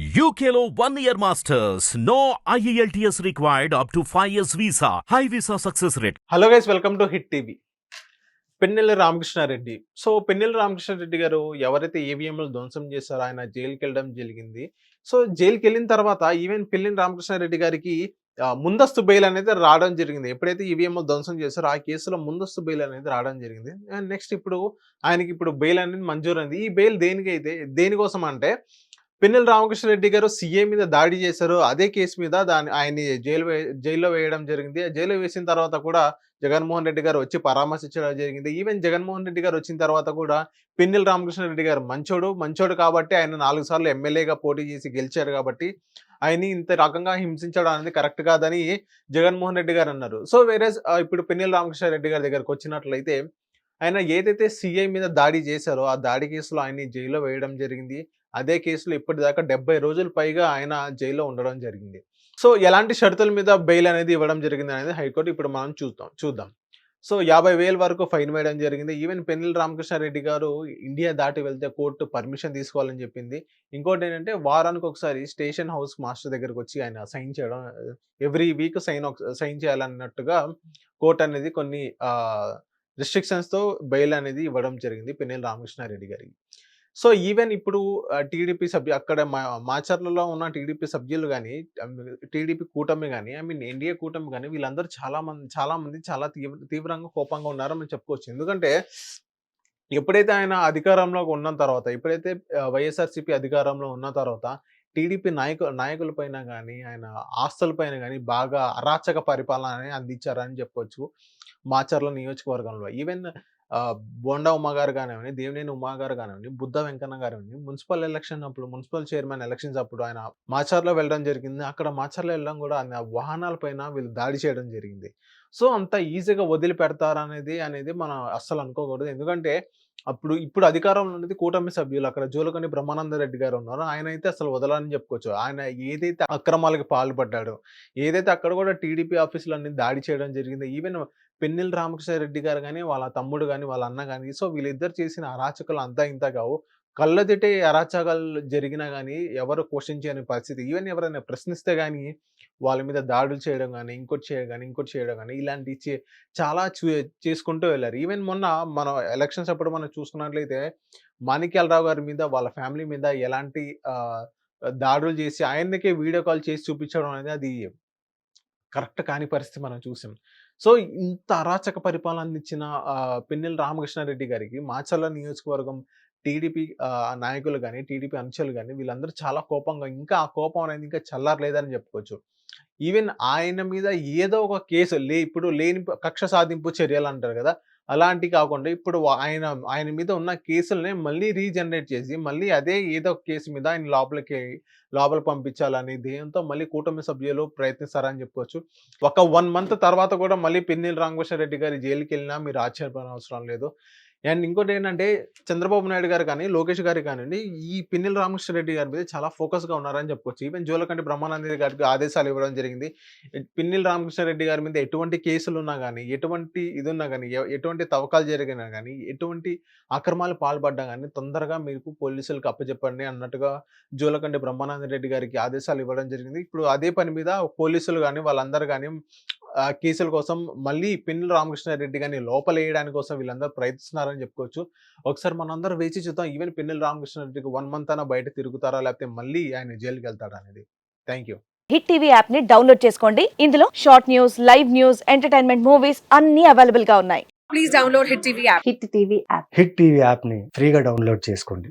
యూకేలో one year masters no E IELTS required up to 5 years visa. High visa success rate. Hello guys welcome to hit TV Pinnelli Ramakrishna Reddy so Pinnelli Ramakrishna Reddy గారు ఎవరైతే ఈవీఎంలు ధ్వంసం చేశారో ఆయన జైలుకి వెళ్ళడం జరిగింది. సో జైలుకి వెళ్ళిన తర్వాత ఈవెన్ పెళ్ళిన రామకృష్ణారెడ్డి గారికి ముందస్తు బెయిల్ అనేది రావడం జరిగింది. ఎప్పుడైతే ఈవీఎంలు ధ్వంసం చేశారో ఆ కేసులో ముందస్తు బెయిల్ అనేది రావడం జరిగింది. అండ్ నెక్స్ట్ ఇప్పుడు ఆయనకి ఇప్పుడు బెయిల్ అనేది మంజూరైంది. ఈ బెయిల్ దేనికైతే దేనికోసం అంటే పిన్నెల రామకృష్ణారెడ్డి గారు సీఏ మీద దాడి చేశారు. అదే కేసు మీద దాని ఆయన్ని జైలు వే- జైల్లో వేయడం జరిగింది. జైల్లో వేసిన తర్వాత కూడా జగన్మోహన్ రెడ్డి గారు వచ్చి పరామర్శించడం జరిగింది. ఈవెన్ జగన్మోహన్ రెడ్డి గారు వచ్చిన తర్వాత కూడా పిన్నెల రామకృష్ణారెడ్డి గారు మంచోడు మంచోడు కాబట్టి ఆయన నాలుగు సార్లు ఎమ్మెల్యేగా పోటీ చేసి గెలిచారు కాబట్టి ఆయన్ని ఇంత రకంగా హింసించడం అనేది కరెక్ట్ కాదని జగన్మోహన్ రెడ్డి గారు అన్నారు. సో వేరే ఇప్పుడు పిన్నెల రామకృష్ణారెడ్డి గారి దగ్గరకు వచ్చినట్లయితే ఆయన ఏదైతే సీఐ మీద దాడి చేశారో ఆ దాడి కేసులో ఆయన్ని జైల్లో వేయడం జరిగింది. అదే కేసులో ఇప్పటిదాకా డెబ్బై రోజులు పైగా ఆయన జైల్లో ఉండడం జరిగింది. సో ఎలాంటి షరతుల మీద బెయిల్ అనేది ఇవ్వడం జరిగింది అనేది హైకోర్టు ఇప్పుడు మనం చూద్దాం చూద్దాం. సో యాభై వేల వరకు ఫైన్ వేయడం జరిగింది. ఈవెన్ పెన్నెల రామకృష్ణారెడ్డి గారు ఇండియా దాటి వెళ్తే కోర్టు పర్మిషన్ తీసుకోవాలని చెప్పింది. ఇంకోటి ఏంటంటే వారానికి ఒకసారి స్టేషన్ హౌస్ మాస్టర్ దగ్గరకు వచ్చి ఆయన సైన్ చేయడం ఎవ్రీ వీక్ సైన్ సైన్ చేయాలన్నట్టుగా కోర్టు అనేది కొన్ని రిస్ట్రిక్షన్స్తో బెయిల్ అనేది ఇవ్వడం జరిగింది పెన్నెల రామకృష్ణారెడ్డి గారికి. సో ఈవెన్ ఇప్పుడు టీడీపీ సభ్యు అక్కడ మా మాచర్లలో ఉన్న టీడీపీ సభ్యులు కానీ టీడీపీ కూటమి కానీ ఐ మీన్ ఎన్డీఏ కూటమి కానీ వీళ్ళందరూ చాలా మంది చాలా మంది చాలా తీవ్ర తీవ్రంగా కోపంగా ఉన్నారని మనం చెప్పుకోవచ్చు. ఎందుకంటే ఎప్పుడైతే ఆయన అధికారంలో ఉన్న తర్వాత ఎప్పుడైతే వైఎస్ఆర్సీపీ అధికారంలో ఉన్న తర్వాత టీడీపీ నాయకు నాయకులపైన కానీ ఆయన ఆస్తులపైన కానీ బాగా అరాచక పరిపాలన అందించారని చెప్పొచ్చు. మాచర్ల నియోజకవర్గంలో ఈవెన్ బోండా ఉమాగారు కానివ్వండి దేవినేని ఉమాగారు కానివ్వండి బుద్ధ వెంకన్న గారు మున్సిపల్ ఎలక్షన్ అప్పుడు మున్సిపల్ చైర్మన్ ఎలక్షన్స్ అప్పుడు ఆయన మాచర్లో వెళ్ళడం జరిగింది. అక్కడ మాచర్లో వెళ్ళడం కూడా ఆయన వాహనాల పైన వీళ్ళు దాడి చేయడం జరిగింది. సో అంత ఈజీగా వదిలిపెడతారనేది అనేది మనం అస్సలు అనుకోకూడదు. ఎందుకంటే అప్పుడు ఇప్పుడు అధికారంలో ఉన్నది కూటమి సభ్యులు. అక్కడ జోలకండి బ్రహ్మానంద రెడ్డి గారు ఉన్నారు. ఆయన అయితే అసలు వదలని చెప్పుకోవచ్చు. ఆయన ఏదైతే అక్రమాలకు పాల్పడ్డాడో ఏదైతే అక్కడ కూడా టీడీపీ ఆఫీసులన్నీ దాడి చేయడం జరిగింది ఈవెన్ పెన్నెల రామకృష్ణారెడ్డి గారు కానీ వాళ్ళ తమ్ముడు కానీ వాళ్ళ అన్న కానీ సో వీళ్ళిద్దరు చేసిన అరాచకాలు అంతా ఇంత కావు. కళ్ళదిటే అరాచకాలు జరిగినా కానీ ఎవరు క్వశ్చన్ చేయని పరిస్థితి. ఈవెన్ ఎవరైనా ప్రశ్నిస్తే కానీ వాళ్ళ మీద దాడులు చేయడం కానీ ఇంకోటి చేయడం కానీ ఇంకోటి చేయడం కానీ ఇలాంటి చాలా చూ- చేసుకుంటూ వెళ్ళారు. ఈవెన్ మొన్న మనం ఎలక్షన్స్ అప్పుడు మనం చూసుకున్నట్లయితే మాణిక్యాలరావు గారి మీద వాళ్ళ ఫ్యామిలీ మీద ఎలాంటి దాడులు చేసి ఆయనకే వీడియో కాల్ చేసి చూపించడం అనేది అది కరెక్ట్ కాని పరిస్థితి మనం చూసాం. సో ఇంత అరాచక పరిపాలన అందించిన పిన్నెల రామకృష్ణారెడ్డి గారికి మాచర్ల నియోజకవర్గం టీడీపీ నాయకులు కానీ టీడీపీ అనుచరులు కానీ వీళ్ళందరూ చాలా కోపంగా ఇంకా ఆ కోపం అనేది ఇంకా చల్లారలేదని చెప్పుకోవచ్చు. ఈవెన్ ఆయన మీద ఏదో ఒక కేసు లే ఇప్పుడు లేని కక్ష సాధింపు చర్యలు అంటారు కదా అలాంటి కాకుండా ఇప్పుడు ఆయన ఆయన మీద ఉన్న కేసులనే మళ్ళీ రీజనరేట్ చేసి మళ్ళీ అదే ఏదో ఒక కేసు మీద ఆయన లోపలికి లోపల పంపించాలని ధ్యేయంతో మళ్ళీ కూటమి సభ్యులు ప్రయత్నిస్తారని చెప్పుకోవచ్చు. ఒక వన్ మంత్ తర్వాత కూడా మళ్ళీ పిన్నెల రామకృష్ణారెడ్డి గారి జైలుకి వెళ్ళినా మీరు ఆశ్చర్యపోయిన అవసరం లేదు. అండ్ ఇంకోటి ఏంటంటే చంద్రబాబు నాయుడు గారు కానీ లోకేష్ గారు కానివ్వండి ఈ పిన్నెల రామకృష్ణారెడ్డి గారి మీద చాలా ఫోకస్గా ఉన్నారని చెప్పుకోవచ్చు. ఈవెన్ జోలకంటి బ్రహ్మానంద గారికి ఆదేశాలు ఇవ్వడం జరిగింది. పిన్నెల రామకృష్ణారెడ్డి గారి మీద ఎటువంటి కేసులు ఉన్నా కానీ ఎటువంటి ఇది ఉన్నా కానీ ఎటువంటి తవ్వకాలు జరిగినా కానీ ఎటువంటి అక్రమాలు పాల్పడ్డా కానీ తొందరగా మీకు పోలీసులకు అప్పచెప్పండి అన్నట్టుగా జోలకంటి బ్రహ్మానంద రెడ్డి గారికి ఆదేశాలు ఇవ్వడం జరిగింది. ఇప్పుడు అదే పని మీద పోలీసులు కానీ వాళ్ళందరూ కానీ కేసుల కోసం మళ్ళీ పిన్నెల రామకృష్ణారెడ్డి గారిని లోపలేయడానికి కోసం వీళ్ళందరూ ప్రయత్నిస్తున్నారని చెప్పుకోవచ్చు. ఒకసారి మనందరం వేచి చూద్దాం ఈవెన్ పిన్నెల రామకృష్ణారెడ్డికి వన్ మంత్ అయినా బయట తిరుగుతారా లేకపోతే మళ్ళీ ఆయన జైలుకి వెళ్తాడా అనేది. Thank you. హిట్ టీవీ యాప్ని డౌన్లోడ్ చేసుకోండి. ఇందులో short news live news entertainment movies అన్ని అవైలబుల్గా ఉన్నాయి. Please download Hit TV app. Hit TV app hit TV యాప్ని ఫ్రీగా డౌన్లోడ్ చేసుకోండి.